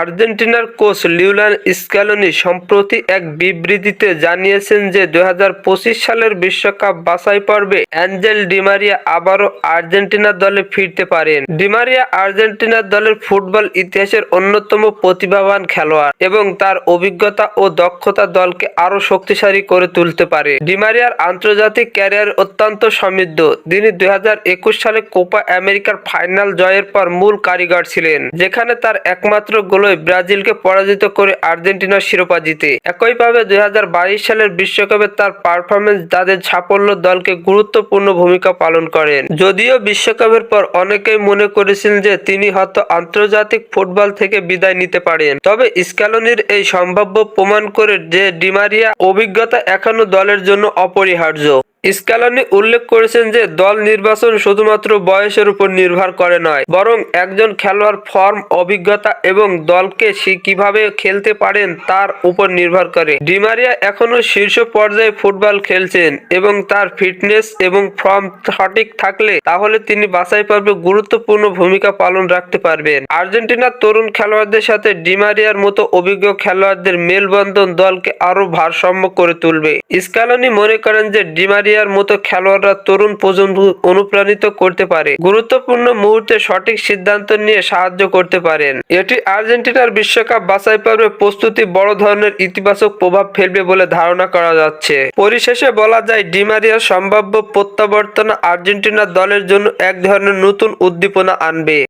আর্জেন্টিনার coach Lionel Scaloni সম্প্রতি এক বিবৃতিতে জানিয়েছেন যে দুই সালের বিশ্বকাপ বাছাই পর্বে অ্যাঞ্জেল ডিমারিয়া আবারও আর্জেন্টিনা দলে ফিরতে পারেন। ডিমারিয়া আর্জেন্টিনার দলের ফুটবল ইতিহাসের অন্যতম প্রতিভাবান খেলোয়াড় এবং তার অভিজ্ঞতা ও দক্ষতা দলকে আরও শক্তিশালী করে তুলতে পারে। ডিমারিয়ার আন্তর্জাতিক ক্যারিয়ার অত্যন্ত সমৃদ্ধ। তিনি দুই হাজার একুশ সালে কোপা আমেরিকার ফাইনাল জয়ের পর মূল কারিগর ছিলেন, যেখানে তার একমাত্র গোলই ব্রাজিলকে পরাজিত করে আর্জেন্টিনার শিরোপা জিতে। একইভাবে দুই সালের বিশ্বকাপে তার পারফরমেন্স তাদের সাফল্য দলকে গুরুত্বপূর্ণ ভূমিকা পালন করেন। যদিও বিশ্বকাপের পর অনেকেই মনে করেছিলেন যে তিনি হয়তো আন্তর্জাতিক ফুটবল থেকে বিদায় নিতে পারেন। তবে স্ক্যালোনির এই সম্ভাব্য প্রমাণ করে যে ডিমারিয়া অভিজ্ঞতা এখনও দলের জন্য অপরিহার্য। স্ক্যালনি উল্লেখ করেছেন যে, দল নির্বাচন শুধুমাত্র বয়সের উপর নির্ভর করে নয়, বরং একজন খেলোয়াড় ফর্ম, অভিজ্ঞতা এবং দলকে সে কীভাবে খেলতে পারেন তার উপর নির্ভর করে। ডিমারিয়া এখনও শীর্ষ পর্যায়ে ফুটবল খেলছেন এবং তার ফিটনেস এবং ফর্ম সঠিক থাকলে তাহলে তিনি বাছাই পর্বে গুরুত্বপূর্ণ ভূমিকা পালন রাখতে পারবেন। আর্জেন্টিনার তরুণ খেলোয়াড়দের সাথে ডিমারিয়ার মতো অভিজ্ঞ খেলোয়াড়দের মেলবন্ধন দলকে আরও ভারসাম্য করে তুলবে। স্ক্যালনি মনে করেন যে ডিমারিয়ার মতো খেলোয়াড়রা তরুণ প্রজন্ম অনুপ্রাণিত করতে পারে। গুরুত্বপূর্ণ মুহূর্তে সঠিক সিদ্ধান্ত নিয়ে সাহায্য করতে পারেন। এটি আর্জেন্টিনার বিশ্বকাপ বাছাই পর্বে প্রস্তুতি বড় ধরনের ইতিবাচক প্রভাব ফেলবে বলে ধারণা করা যাচ্ছে। পরিশেষে বলা যায় ডিমারিয়ার সম্ভাব্য প্রত্যাবর্তন আর্জেন্টিনা দলের জন্য এক ধরনের নতুন উদ্দীপনা আনবে।